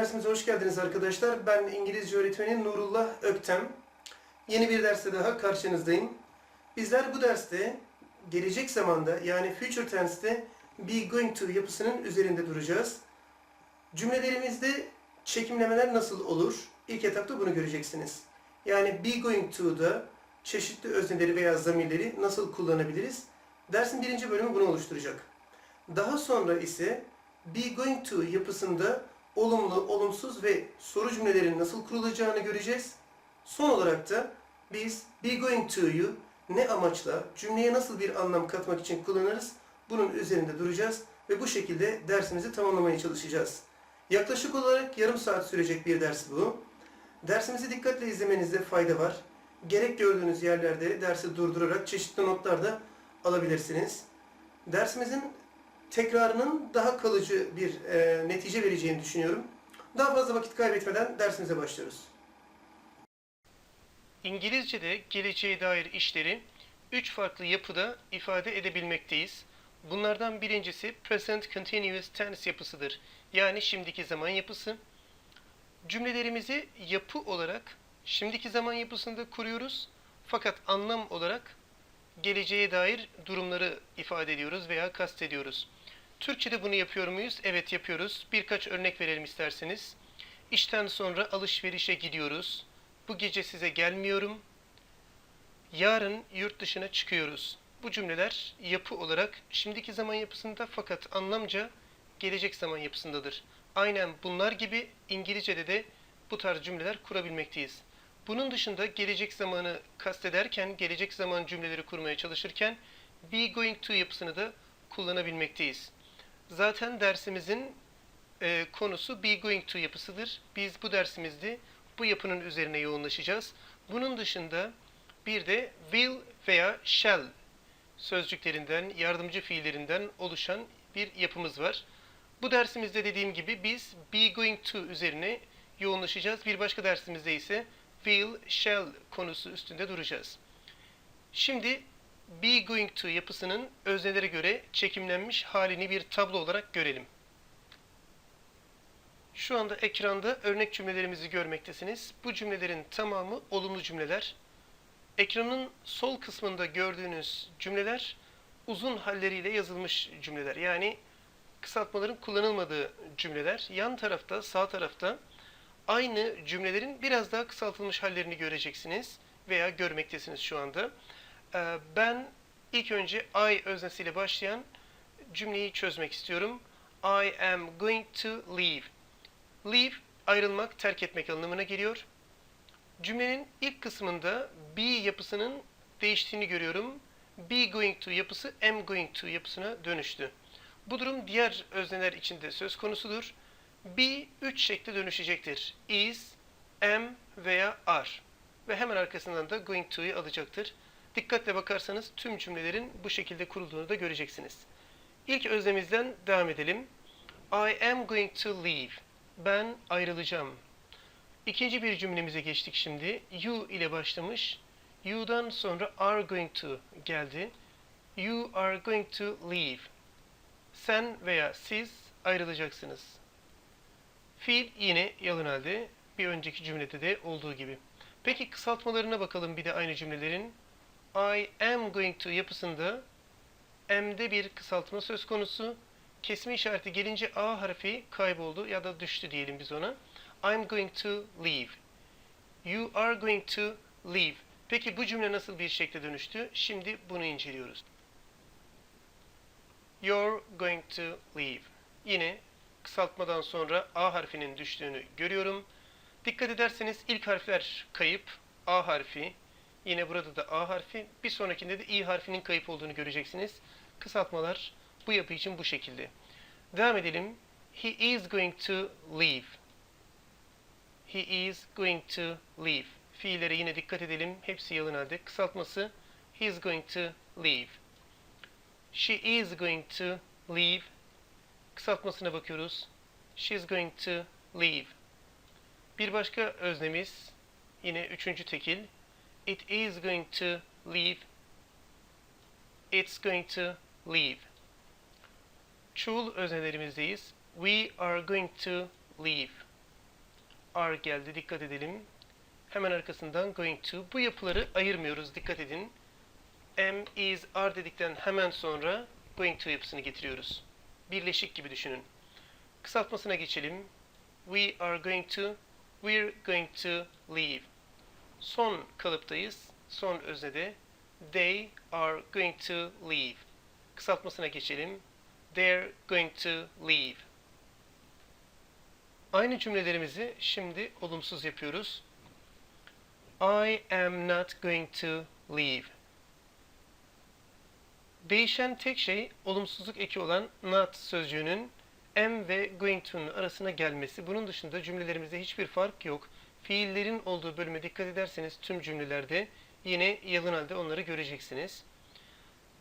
Dersimize hoş geldiniz arkadaşlar. Ben İngilizce öğretmeni Nurullah Öktem. Yeni bir derste daha karşınızdayım. Bizler bu derste gelecek zamanda yani future tense'te be going to yapısının üzerinde duracağız. Cümlelerimizde çekimlemeler nasıl olur? İlk etapta bunu göreceksiniz. Yani be going to'da çeşitli özneleri veya zamirleri nasıl kullanabiliriz? Dersin birinci bölümü bunu oluşturacak. Daha sonra ise be going to yapısında olumlu, olumsuz ve soru cümlelerinin nasıl kurulacağını göreceğiz. Son olarak da biz be going to'yu ne amaçla, cümleye nasıl bir anlam katmak için kullanırız? Bunun üzerinde duracağız ve bu şekilde dersimizi tamamlamaya çalışacağız. Yaklaşık olarak yarım saat sürecek bir ders bu. Dersimizi dikkatle izlemenizde fayda var. Gerek gördüğünüz yerlerde dersi durdurarak çeşitli notlar da alabilirsiniz. Dersimizin tekrarının daha kalıcı bir e, netice vereceğini düşünüyorum. Daha fazla vakit kaybetmeden dersimize başlıyoruz. İngilizce'de geleceğe dair işleri üç farklı yapıda ifade edebilmekteyiz. Bunlardan birincisi present continuous tense yapısıdır. Yani şimdiki zaman yapısı. Cümlelerimizi yapı olarak şimdiki zaman yapısında kuruyoruz. Fakat anlam olarak geleceğe dair durumları ifade ediyoruz veya kastediyoruz. Türkçe'de bunu yapıyor muyuz? Evet yapıyoruz. Birkaç örnek verelim isterseniz. İşten sonra alışverişe gidiyoruz. Bu gece size gelmiyorum. Yarın yurt dışına çıkıyoruz. Bu cümleler yapı olarak şimdiki zaman yapısında fakat anlamca gelecek zaman yapısındadır. Aynen bunlar gibi İngilizce'de de bu tarz cümleler kurabilmekteyiz. Bunun dışında gelecek zamanı kastederken, gelecek zaman cümleleri kurmaya çalışırken be going to yapısını da kullanabilmekteyiz. Zaten dersimizin e, konusu be going to yapısıdır. Biz bu dersimizde bu yapının üzerine yoğunlaşacağız. Bunun dışında bir de will veya shall sözcüklerinden, yardımcı fiillerinden oluşan bir yapımız var. Bu dersimizde dediğim gibi biz be going to üzerine yoğunlaşacağız. Bir başka dersimizde ise will, shall konusu üstünde duracağız. Şimdi be going to yapısının öznelere göre çekimlenmiş halini bir tablo olarak görelim. Şu anda ekranda örnek cümlelerimizi görmektesiniz. Bu cümlelerin tamamı olumlu cümleler. Ekranın sol kısmında gördüğünüz cümleler uzun halleriyle yazılmış cümleler. Yani kısaltmaların kullanılmadığı cümleler. Yan tarafta, sağ tarafta aynı cümlelerin biraz daha kısaltılmış hallerini göreceksiniz veya görmektesiniz şu anda. Ee, Ben ilk önce I öznesiyle başlayan cümleyi çözmek istiyorum. I am going to leave. Leave ayrılmak, terk etmek anlamına geliyor. Cümlenin ilk kısmında be yapısının değiştiğini görüyorum. Be going to yapısı am going to yapısına dönüştü. Bu durum diğer özneler için de söz konusudur. Be üç şekilde dönüşecektir. Is, am veya are. Ve hemen arkasından da going to'yu alacaktır. Dikkatle bakarsanız tüm cümlelerin bu şekilde kurulduğunu da göreceksiniz. İlk özlemizden devam edelim. I am going to leave. Ben ayrılacağım. İkinci bir cümlemize geçtik şimdi. You ile başlamış. You'dan sonra are going to geldi. You are going to leave. Sen veya siz ayrılacaksınız. Fiil yine yalın halde. Bir önceki cümlede de olduğu gibi. Peki kısaltmalarına bakalım bir de aynı cümlelerin. I am going to yapısında am'de bir kısaltma söz konusu. Kesme işareti gelince A harfi kayboldu ya da düştü diyelim biz ona. I'm going to leave. You are going to leave. Peki bu cümle nasıl bir şekilde dönüştü? Şimdi bunu inceliyoruz. You're going to leave. Yine kısaltmadan sonra A harfinin düştüğünü görüyorum. Dikkat ederseniz ilk harfler kayıp. A harfi, yine burada da A harfi, bir sonrakinde de İ harfinin kayıp olduğunu göreceksiniz. Kısaltmalar bu yapı için bu şekilde. Devam edelim. He is going to leave. He is going to leave. Fiillere yine dikkat edelim. Hepsi yalın halde. Kısaltması he is going to leave. She is going to leave. Kısaltmasına bakıyoruz. She is going to leave. Bir başka öznemiz yine üçüncü tekil. It is going to leave. It's going to leave. Çoğul öznelerimizdeyiz. We are going to leave. are geldi. Dikkat edelim. Hemen arkasından going to. Bu yapıları ayırmıyoruz. Dikkat edin. Am, is, are dedikten hemen sonra going to yapısını getiriyoruz. Birleşik gibi düşünün. Kısaltmasına geçelim. We are going to, we're going to leave. Son kalıptayız. Son öznede. They are going to leave. Kısaltmasına geçelim. They're going to leave. Aynı cümlelerimizi şimdi olumsuz yapıyoruz. I am not going to leave. Değişen tek şey olumsuzluk eki olan not sözcüğünün am ve going to'nun arasına gelmesi. Bunun dışında cümlelerimizde hiçbir fark yok. Fiillerin olduğu bölüme dikkat ederseniz tüm cümlelerde yine yalın halde onları göreceksiniz.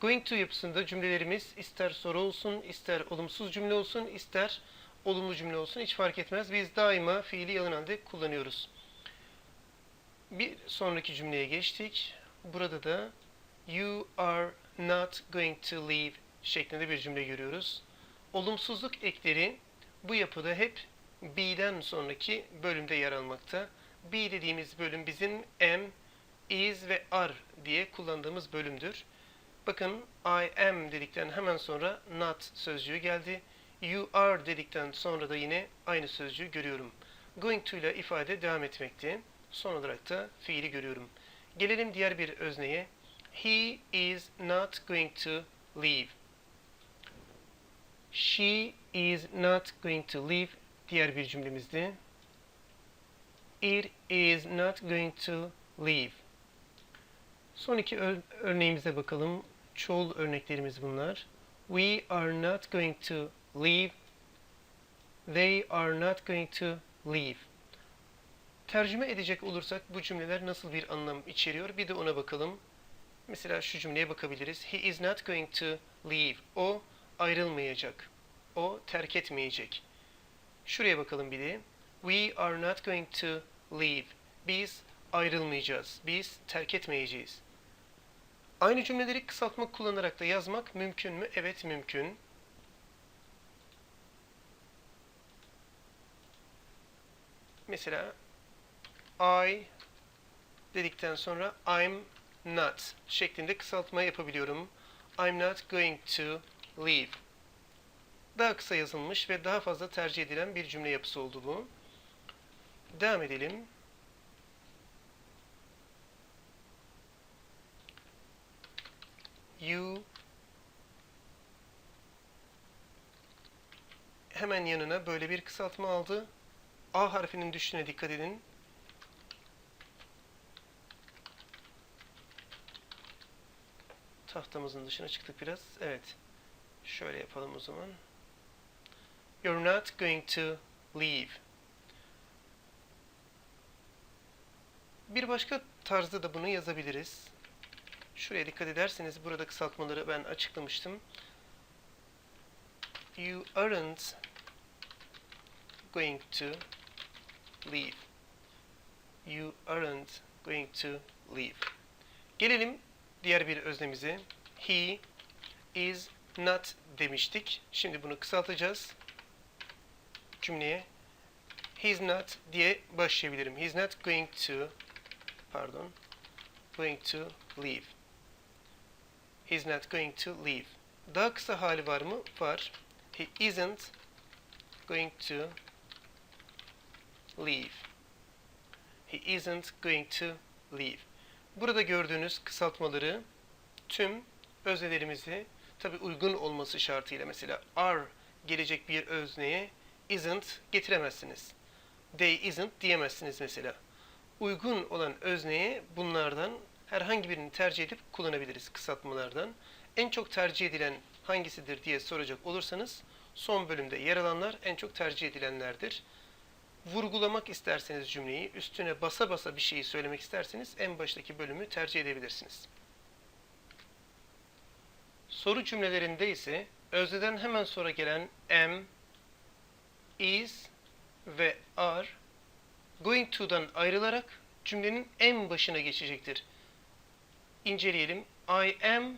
Going to yapısında cümlelerimiz ister soru olsun, ister olumsuz cümle olsun, ister olumlu cümle olsun hiç fark etmez. Biz daima fiili yalın halde kullanıyoruz. Bir sonraki cümleye geçtik. Burada da you are not going to leave şeklinde bir cümle görüyoruz. Olumsuzluk ekleri bu yapıda hep be'den sonraki bölümde yer almakta. Be dediğimiz bölüm bizim am, is ve are diye kullandığımız bölümdür. Bakın I am dedikten hemen sonra not sözcüğü geldi. You are dedikten sonra da yine aynı sözcüğü görüyorum. Going to ile ifade devam etmekte. Son olarak da fiili görüyorum. Gelelim diğer bir özneye. He is not going to leave. She is not going to leave diğer bir cümlemizde. It is not going to leave. Son iki ör- örneğimize bakalım. Çoğul örneklerimiz bunlar. We are not going to leave. They are not going to leave. Tercüme edecek olursak bu cümleler nasıl bir anlam içeriyor? Bir de ona bakalım. Mesela şu cümleye bakabiliriz. He is not going to leave. O ayrılmayacak. O terk etmeyecek. Şuraya bakalım bir de. We are not going to leave. Biz ayrılmayacağız. Biz terk etmeyeceğiz. Aynı cümleleri kısaltma kullanarak da yazmak mümkün mü? Evet mümkün. Mesela I dedikten sonra I'm not şeklinde kısaltma yapabiliyorum. I'm not going to leave. Daha kısa yazılmış ve daha fazla tercih edilen bir cümle yapısı oldu bu. Devam edelim. You hemen yanına böyle bir kısaltma aldı. A harfinin düştüğüne dikkat edin. Tahtamızın dışına çıktık biraz. Evet. Şöyle yapalım o zaman. You're not going to leave. Bir başka tarzda da bunu yazabiliriz. Şuraya dikkat ederseniz burada kısaltmaları ben açıklamıştım. You aren't going to leave. You aren't going to leave. Gelelim diğer bir öznemize. He is not demiştik. Şimdi bunu kısaltacağız. Cümleye he's not diye başlayabilirim. He's not going to pardon going to leave. He's not going to leave. Daha kısa hali var mı? Var. He isn't going to leave. He isn't going to leave. Burada gördüğünüz kısaltmaları tüm öznelerimizi tabi uygun olması şartıyla mesela are gelecek bir özneye isn't getiremezsiniz. They isn't diyemezsiniz mesela. Uygun olan özneye bunlardan herhangi birini tercih edip kullanabiliriz kısaltmalardan. En çok tercih edilen hangisidir diye soracak olursanız son bölümde yer alanlar en çok tercih edilenlerdir. Vurgulamak isterseniz cümleyi, üstüne basa basa bir şeyi söylemek isterseniz en baştaki bölümü tercih edebilirsiniz. Soru cümlelerinde ise özneden hemen sonra gelen am, is ve are going to'dan ayrılarak cümlenin en başına geçecektir. İnceleyelim. I am,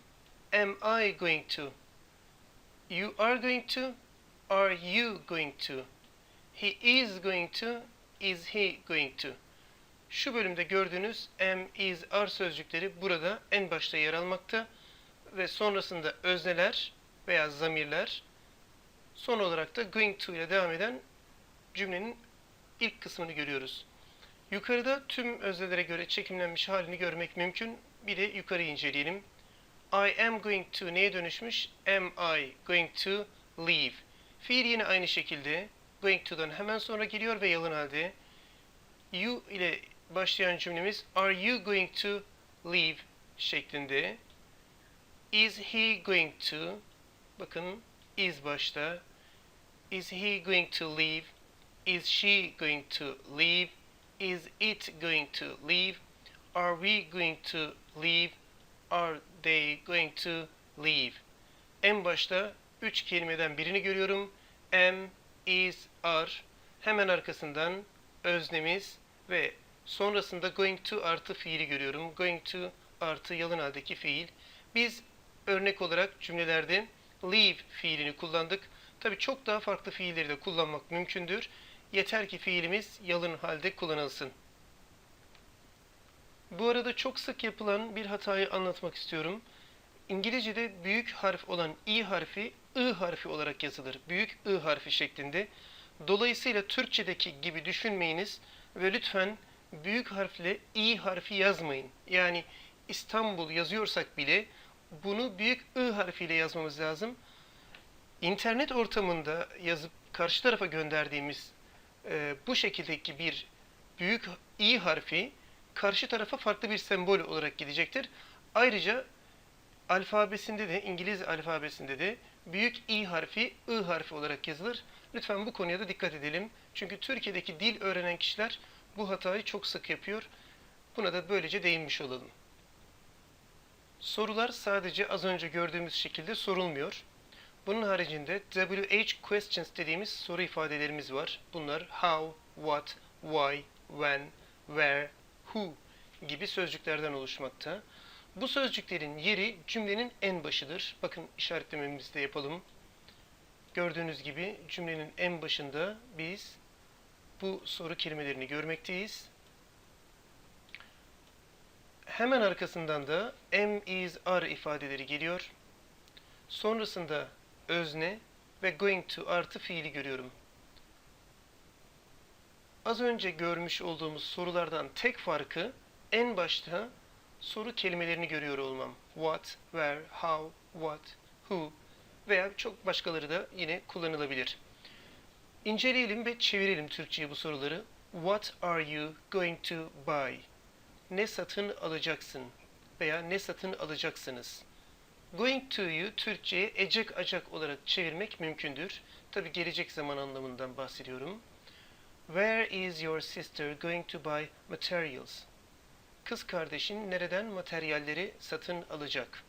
am I going to? You are going to, are you going to? He is going to, is he going to? Şu bölümde gördüğünüz am, is, are sözcükleri burada en başta yer almakta ve sonrasında özneler veya zamirler son olarak da going to ile devam eden cümlenin ilk kısmını görüyoruz. Yukarıda tüm öznelere göre çekimlenmiş halini görmek mümkün. Bir de yukarı inceleyelim. I am going to neye dönüşmüş? Am I going to leave? Fiil yine aynı şekilde going to'dan hemen sonra geliyor ve yalın halde. You ile başlayan cümlemiz Are you going to leave şeklinde. Is he going to? Bakın is başta. Is he going to leave? Is she going to leave? Is it going to leave? Are we going to leave? Are they going to leave? En başta üç kelimeden birini görüyorum. Am, is, are. Hemen arkasından öznemiz ve sonrasında going to artı fiili görüyorum. Going to artı yalın haldeki fiil. Biz örnek olarak cümlelerde leave fiilini kullandık. Tabi çok daha farklı fiilleri de kullanmak mümkündür. Yeter ki fiilimiz yalın halde kullanılsın. Bu arada çok sık yapılan bir hatayı anlatmak istiyorum. İngilizce'de büyük harf olan i harfi ı harfi olarak yazılır. Büyük ı harfi şeklinde. Dolayısıyla Türkçedeki gibi düşünmeyiniz ve lütfen büyük harfle i harfi yazmayın. Yani İstanbul yazıyorsak bile bunu büyük ı harfiyle yazmamız lazım. İnternet ortamında yazıp karşı tarafa gönderdiğimiz e, bu şekildeki bir büyük i harfi karşı tarafa farklı bir sembol olarak gidecektir. Ayrıca alfabesinde de İngiliz alfabesinde de büyük i harfi ı harfi olarak yazılır. Lütfen bu konuya da dikkat edelim. Çünkü Türkiye'deki dil öğrenen kişiler bu hatayı çok sık yapıyor. Buna da böylece değinmiş olalım. Sorular sadece az önce gördüğümüz şekilde sorulmuyor. Bunun haricinde WH questions dediğimiz soru ifadelerimiz var. Bunlar how, what, why, when, where, who gibi sözcüklerden oluşmakta. Bu sözcüklerin yeri cümlenin en başıdır. Bakın işaretlememizi de yapalım. Gördüğünüz gibi cümlenin en başında biz bu soru kelimelerini görmekteyiz. Hemen arkasından da am, is, are ifadeleri geliyor. Sonrasında özne ve going to artı fiili görüyorum. Az önce görmüş olduğumuz sorulardan tek farkı en başta soru kelimelerini görüyor olmam. What, where, how, what, who veya çok başkaları da yine kullanılabilir. İnceleyelim ve çevirelim Türkçe'ye bu soruları. What are you going to buy? Ne satın alacaksın veya ne satın alacaksınız? Going to'yu Türkçe'ye ecek acak olarak çevirmek mümkündür. Tabi gelecek zaman anlamından bahsediyorum. Where is your sister going to buy materials? Kız kardeşin nereden materyalleri satın alacak?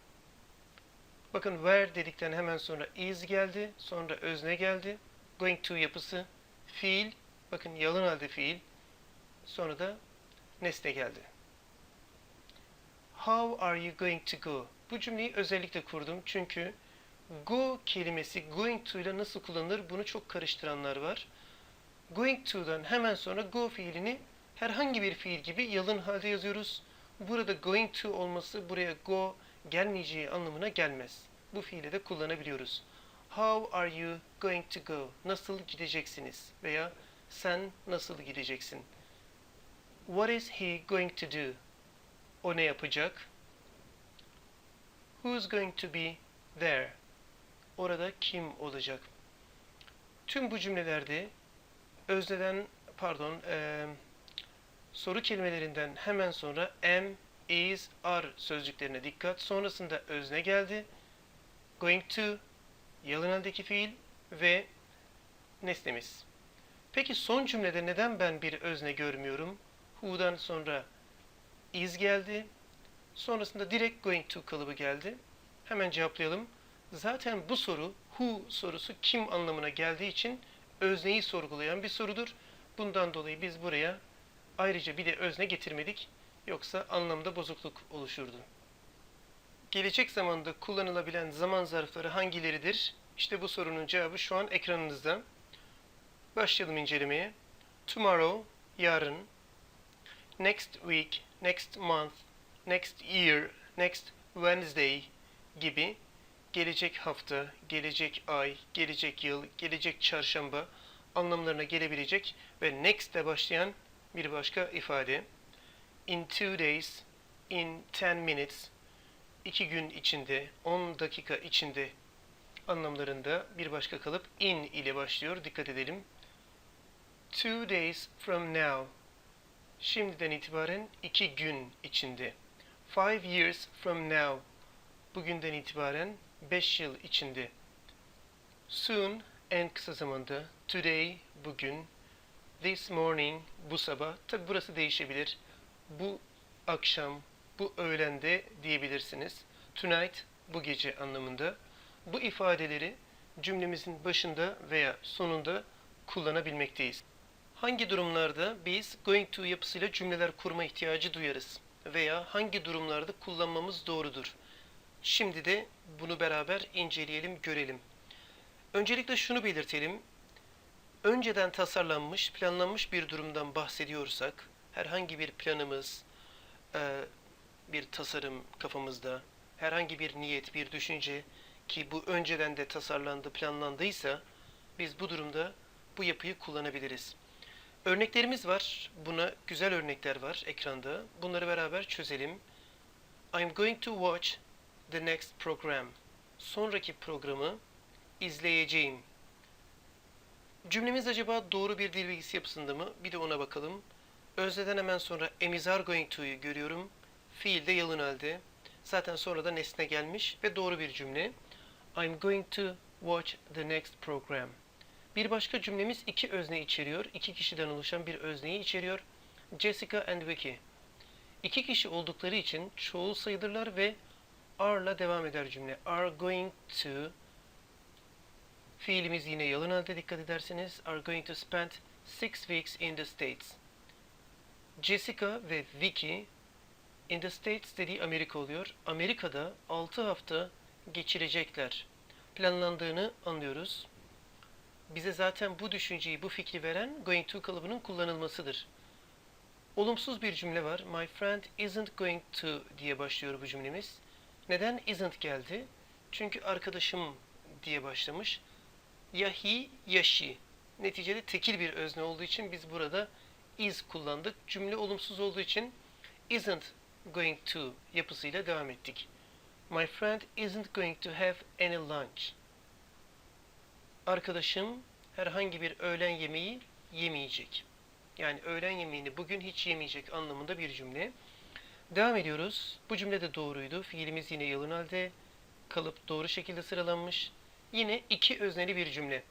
Bakın where dedikten hemen sonra is geldi, sonra özne geldi. Going to yapısı fiil, bakın yalın halde fiil, sonra da nesne geldi. How are you going to go? Bu cümleyi özellikle kurdum çünkü go kelimesi going to ile nasıl kullanılır bunu çok karıştıranlar var. Going to'dan hemen sonra go fiilini herhangi bir fiil gibi yalın halde yazıyoruz. Burada going to olması buraya go gelmeyeceği anlamına gelmez. Bu fiili de kullanabiliyoruz. How are you going to go? Nasıl gideceksiniz? Veya sen nasıl gideceksin? What is he going to do? O ne yapacak? Who's going to be there? Orada kim olacak? Tüm bu cümlelerde özneden, pardon, e, soru kelimelerinden hemen sonra am, is, are sözcüklerine dikkat. Sonrasında özne geldi. Going to, yalın haldeki fiil ve nesnemiz. Peki son cümlede neden ben bir özne görmüyorum? Who'dan sonra is geldi. Sonrasında direkt going to kalıbı geldi. Hemen cevaplayalım. Zaten bu soru who sorusu kim anlamına geldiği için özneyi sorgulayan bir sorudur. Bundan dolayı biz buraya ayrıca bir de özne getirmedik. Yoksa anlamda bozukluk oluşurdu. Gelecek zamanda kullanılabilen zaman zarfları hangileridir? İşte bu sorunun cevabı şu an ekranınızda. Başlayalım incelemeye. Tomorrow, yarın, next week, next month, next year, next Wednesday gibi gelecek hafta, gelecek ay, gelecek yıl, gelecek çarşamba anlamlarına gelebilecek ve next ile başlayan bir başka ifade. In two days, in ten minutes, iki gün içinde, 10 dakika içinde anlamlarında bir başka kalıp in ile başlıyor. Dikkat edelim. Two days from now. Şimdiden itibaren iki gün içinde. Five years from now. Bugünden itibaren beş yıl içinde. Soon en kısa zamanda. Today bugün. This morning bu sabah. Tabi burası değişebilir. Bu akşam, bu öğlende diyebilirsiniz. Tonight bu gece anlamında. Bu ifadeleri cümlemizin başında veya sonunda kullanabilmekteyiz. Hangi durumlarda biz going to yapısıyla cümleler kurma ihtiyacı duyarız veya hangi durumlarda kullanmamız doğrudur? Şimdi de bunu beraber inceleyelim, görelim. Öncelikle şunu belirtelim. Önceden tasarlanmış, planlanmış bir durumdan bahsediyorsak, herhangi bir planımız, e, bir tasarım kafamızda, herhangi bir niyet, bir düşünce ki bu önceden de tasarlandı, planlandıysa biz bu durumda bu yapıyı kullanabiliriz. Örneklerimiz var. Buna güzel örnekler var ekranda. Bunları beraber çözelim. I'm going to watch the next program. Sonraki programı izleyeceğim. Cümlemiz acaba doğru bir dil bilgisi yapısında mı? Bir de ona bakalım. Özneden hemen sonra am is are going to'yu görüyorum. Fiil de yalın halde. Zaten sonra da nesne gelmiş ve doğru bir cümle. I'm going to watch the next program. Bir başka cümlemiz iki özne içeriyor. İki kişiden oluşan bir özneyi içeriyor. Jessica and Vicky. İki kişi oldukları için çoğul sayılırlar ve are'la devam eder cümle. Are going to Fiilimiz yine yalın halde dikkat ederseniz. Are going to spend six weeks in the States. Jessica ve Vicky in the States dediği Amerika oluyor. Amerika'da 6 hafta geçirecekler. Planlandığını anlıyoruz. Bize zaten bu düşünceyi, bu fikri veren going to kalıbının kullanılmasıdır. Olumsuz bir cümle var. My friend isn't going to diye başlıyor bu cümlemiz. Neden isn't geldi? Çünkü arkadaşım diye başlamış. Ya he ya she. Neticede tekil bir özne olduğu için biz burada is kullandık. Cümle olumsuz olduğu için isn't going to yapısıyla devam ettik. My friend isn't going to have any lunch. Arkadaşım herhangi bir öğlen yemeği yemeyecek. Yani öğlen yemeğini bugün hiç yemeyecek anlamında bir cümle. Devam ediyoruz. Bu cümle de doğruydu. Fiilimiz yine yalın halde. Kalıp doğru şekilde sıralanmış. Yine iki özneli bir cümle.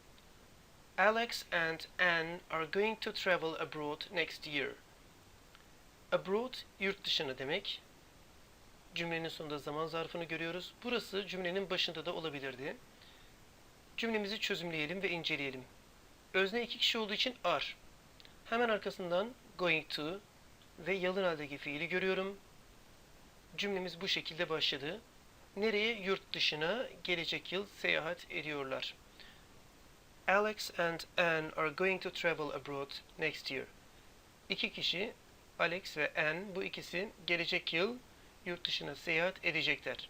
Alex and Anne are going to travel abroad next year. Abroad yurt dışına demek. Cümlenin sonunda zaman zarfını görüyoruz. Burası cümlenin başında da olabilirdi. Cümlemizi çözümleyelim ve inceleyelim. Özne iki kişi olduğu için are. Hemen arkasından going to ve yalın haldeki fiili görüyorum. Cümlemiz bu şekilde başladı. Nereye? Yurt dışına gelecek yıl seyahat ediyorlar. Alex and Anne are going to travel abroad next year. İki kişi Alex ve Anne bu ikisi gelecek yıl yurt dışına seyahat edecekler.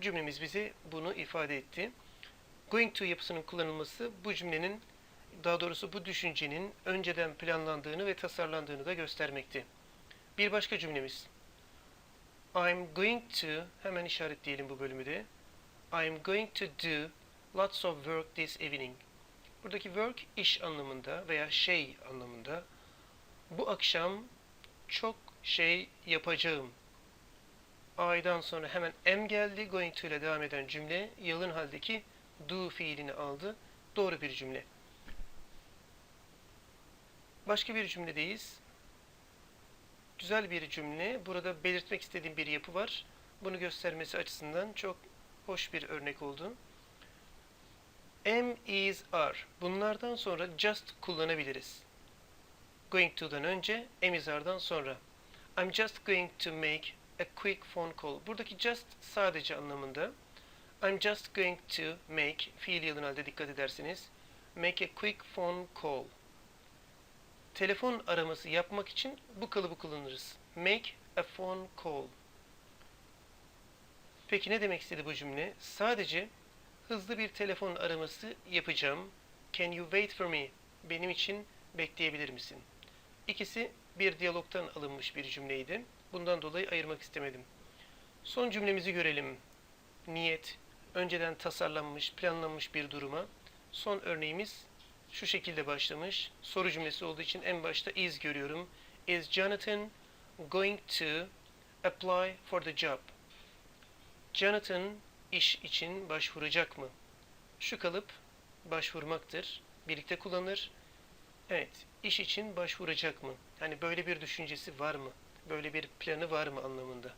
Cümlemiz bize bunu ifade etti. Going to yapısının kullanılması bu cümlenin daha doğrusu bu düşüncenin önceden planlandığını ve tasarlandığını da göstermekte. Bir başka cümlemiz. I'm going to hemen işaretleyelim bu bölümü de. I'm going to do lots of work this evening. Buradaki work iş anlamında veya şey anlamında. Bu akşam çok şey yapacağım. I'dan sonra hemen am geldi. Going to ile devam eden cümle yalın haldeki do fiilini aldı. Doğru bir cümle. Başka bir cümledeyiz. Güzel bir cümle. Burada belirtmek istediğim bir yapı var. Bunu göstermesi açısından çok hoş bir örnek oldu. Am, is, are. Bunlardan sonra just kullanabiliriz. Going to'dan önce, am, is, are'dan sonra. I'm just going to make a quick phone call. Buradaki just sadece anlamında. I'm just going to make, fiil yalın halde dikkat ederseniz. Make a quick phone call. telefon araması yapmak için bu kalıbı kullanırız. Make a phone call. Peki ne demek istedi bu cümle? Sadece hızlı bir telefon araması yapacağım. Can you wait for me? Benim için bekleyebilir misin? İkisi bir diyalogtan alınmış bir cümleydi. Bundan dolayı ayırmak istemedim. Son cümlemizi görelim. Niyet, önceden tasarlanmış, planlanmış bir duruma. Son örneğimiz şu şekilde başlamış. Soru cümlesi olduğu için en başta is görüyorum. Is Jonathan going to apply for the job? Jonathan iş için başvuracak mı? Şu kalıp başvurmaktır. Birlikte kullanılır. Evet, iş için başvuracak mı? Yani böyle bir düşüncesi var mı? Böyle bir planı var mı anlamında.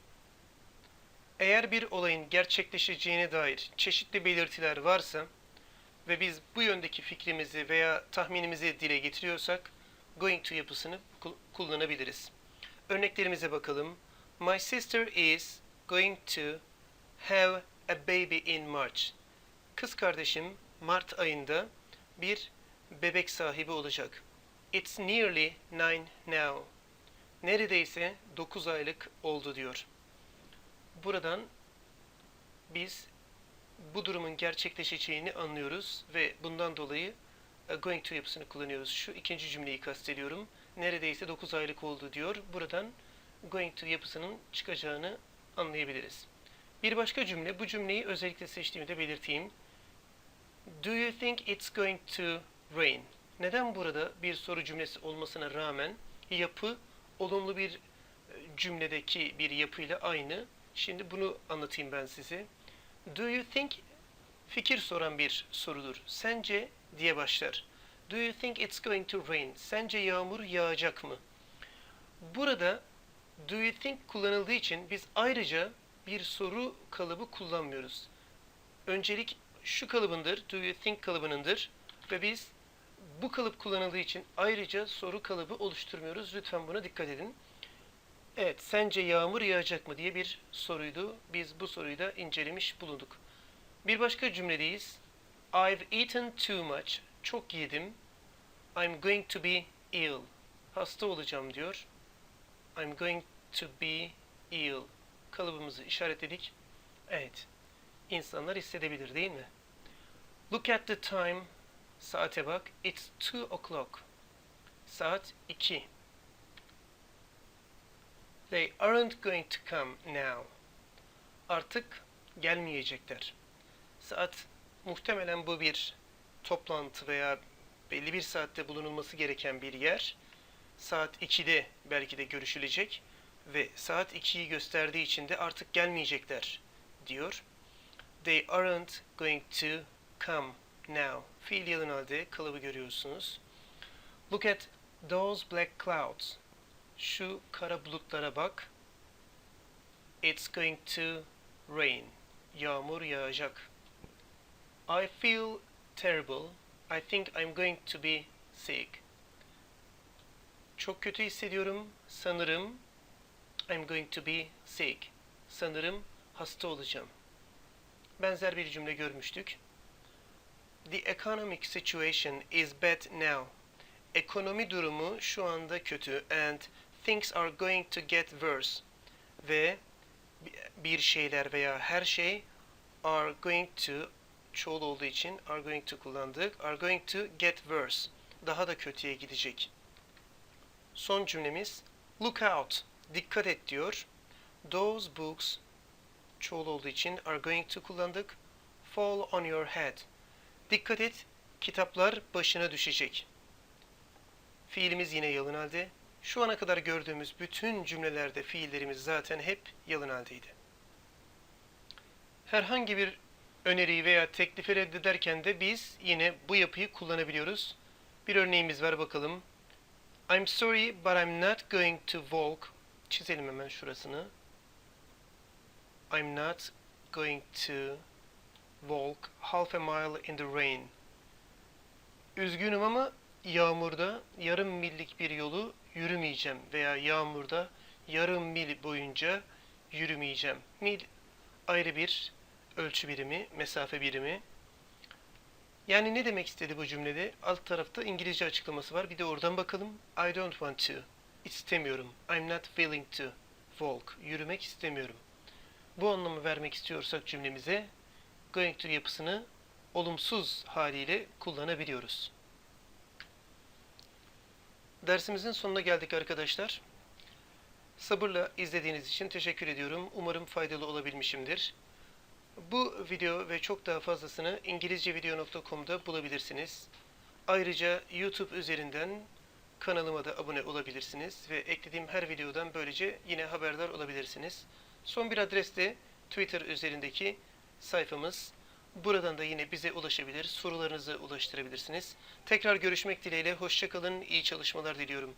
Eğer bir olayın gerçekleşeceğine dair çeşitli belirtiler varsa ve biz bu yöndeki fikrimizi veya tahminimizi dile getiriyorsak going to yapısını kul- kullanabiliriz. Örneklerimize bakalım. My sister is going to have a baby in March. Kız kardeşim Mart ayında bir bebek sahibi olacak. It's nearly nine now. Neredeyse 9 aylık oldu diyor. Buradan biz bu durumun gerçekleşeceğini anlıyoruz ve bundan dolayı e, going to yapısını kullanıyoruz. Şu ikinci cümleyi kastediyorum. Neredeyse 9 aylık oldu diyor. Buradan going to yapısının çıkacağını anlayabiliriz. Bir başka cümle, bu cümleyi özellikle seçtiğimi de belirteyim. Do you think it's going to rain? Neden burada bir soru cümlesi olmasına rağmen yapı olumlu bir e, cümledeki bir yapıyla aynı? Şimdi bunu anlatayım ben size. Do you think fikir soran bir sorudur. Sence diye başlar. Do you think it's going to rain? Sence yağmur yağacak mı? Burada do you think kullanıldığı için biz ayrıca bir soru kalıbı kullanmıyoruz. Öncelik şu kalıbındır, do you think kalıbınındır ve biz bu kalıp kullanıldığı için ayrıca soru kalıbı oluşturmuyoruz. Lütfen buna dikkat edin. Evet, sence yağmur yağacak mı diye bir soruydu. Biz bu soruyu da incelemiş bulunduk. Bir başka cümledeyiz. I've eaten too much. Çok yedim. I'm going to be ill. Hasta olacağım diyor. I'm going to be ill. Kalıbımızı işaretledik. Evet. İnsanlar hissedebilir değil mi? Look at the time. Saate bak. It's two o'clock. Saat 2. They aren't going to come now. Artık gelmeyecekler. Saat muhtemelen bu bir toplantı veya belli bir saatte bulunulması gereken bir yer. Saat 2'de belki de görüşülecek ve saat 2'yi gösterdiği için de artık gelmeyecekler diyor. They aren't going to come now. Fiil yalın halde kalıbı görüyorsunuz. Look at those black clouds. Şu kara bulutlara bak. It's going to rain. Yağmur yağacak. I feel terrible. I think I'm going to be sick. Çok kötü hissediyorum. Sanırım I'm going to be sick. Sanırım hasta olacağım. Benzer bir cümle görmüştük. The economic situation is bad now. Ekonomi durumu şu anda kötü and things are going to get worse. Ve bir şeyler veya her şey are going to çoğul olduğu için are going to kullandık. Are going to get worse. Daha da kötüye gidecek. Son cümlemiz look out. Dikkat et diyor. Those books çoğul olduğu için are going to kullandık. Fall on your head. Dikkat et. Kitaplar başına düşecek. Fiilimiz yine yalın halde. Şu ana kadar gördüğümüz bütün cümlelerde fiillerimiz zaten hep yalın haldeydi. Herhangi bir öneriyi veya teklifi reddederken de biz yine bu yapıyı kullanabiliyoruz. Bir örneğimiz var bakalım. I'm sorry but I'm not going to walk. Çizelim hemen şurasını. I'm not going to walk half a mile in the rain. Üzgünüm ama yağmurda yarım millik bir yolu yürümeyeceğim veya yağmurda yarım mil boyunca yürümeyeceğim. Mil ayrı bir ölçü birimi, mesafe birimi. Yani ne demek istedi bu cümlede? Alt tarafta İngilizce açıklaması var. Bir de oradan bakalım. I don't want to. İstemiyorum. I'm not willing to. Walk. Yürümek istemiyorum. Bu anlamı vermek istiyorsak cümlemize going to yapısını olumsuz haliyle kullanabiliyoruz. Dersimizin sonuna geldik arkadaşlar. Sabırla izlediğiniz için teşekkür ediyorum. Umarım faydalı olabilmişimdir. Bu video ve çok daha fazlasını ingilizcevideo.com'da bulabilirsiniz. Ayrıca YouTube üzerinden kanalıma da abone olabilirsiniz ve eklediğim her videodan böylece yine haberdar olabilirsiniz. Son bir adres de Twitter üzerindeki sayfamız. Buradan da yine bize ulaşabilir, sorularınızı ulaştırabilirsiniz. Tekrar görüşmek dileğiyle, hoşçakalın, iyi çalışmalar diliyorum.